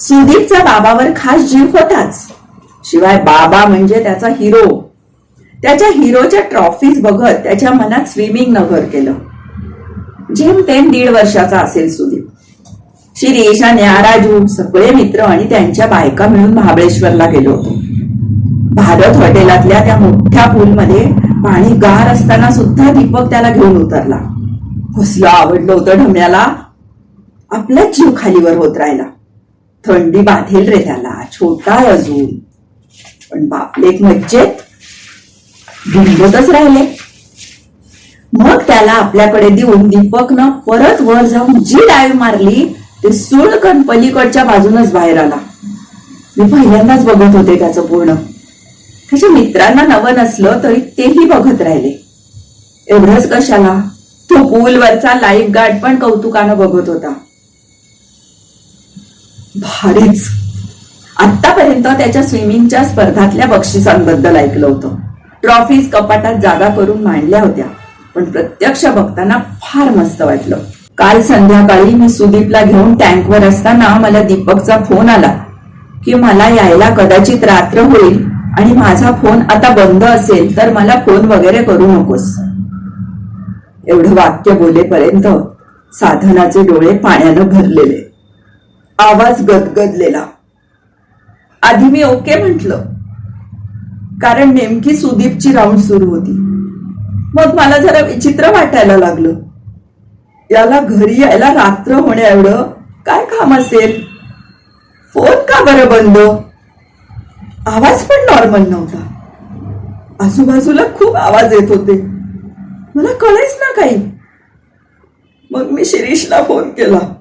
सुदीपचा बाबावर खास जीव होताच. शिवाय बाबा म्हणजे त्याचा हिरो त्याच्या हिरोच्या ट्रॉफीज बघत त्याच्या मनात स्विमिंग नगर केलं. जेमतेम दीड वर्षाचा असेल सुदीप. शिरीष आणि राजू सगळे मित्र आणि त्यांच्या बायका मिळून महाबळेश्वरला गेलो होतो. भारत हॉटेलातल्या त्या मोठ्या पूलमध्ये पाणी गार असताना सुद्धा दीपक त्याला घेऊन उतरला. कसलं आवडलं होतं ढमण्याला? आपलाच जीव खालीवर होत राहिला. थंडी बाधेल रे त्याला. छोटा आहे अजून. पण बापलेक मज्जेत. भिंगतच राहिले. मग त्याला आपल्याकडे देऊन दीपकनं परत वर जाऊन जी डायव्ह मारली ते सुळकण पलीकडच्या बाजूनच बाहेर आला. मी पहिल्यांदाच बघत होते त्याचं पूर्ण. त्याच्या मित्रांना नवं नसलं तरी तेही बघत राहिले. एवढंच कशाला? तो पूलवरचा लाईफ गार्ड पण कौतुकानं बघत होता. भारीच. आतापर्यंत त्याच्या स्विमिंगच्या स्पर्धातल्या बक्षिसांबद्दल ऐकलं होतं. ट्रॉफीज कपाटात जागा करून मांडल्या होत्या पण प्रत्यक्ष बघताना फार मस्त वाटलं. काल संध्याकाळी मी सुदीपला घेऊन टँकवर असताना मला दीपकचा फोन आला की मला यायला कदाचित रात्र होईल आणि माझा फोन आता बंद असेल तर मला फोन वगैरे करू नकोस. एवढं वाक्य बोलेपर्यंत साधनाचे डोळे पाण्यानं भरलेले. आवाज गदगदलेला. आधी मी ओके म्हंटल. कारण नेमकी सुदीपची राऊंड सुरू होती. मग मला जरा विचित्र वाटायला लागलं. याला घरी यायला रात्र होण्या एवढं काय काम असेल? फोन का बरं बंद? आवाज पण नॉर्मल नव्हता. आजूबाजूला खूप आवाज येत होते. मला कळेच ना काही. मग मी शिरीषला फोन केला.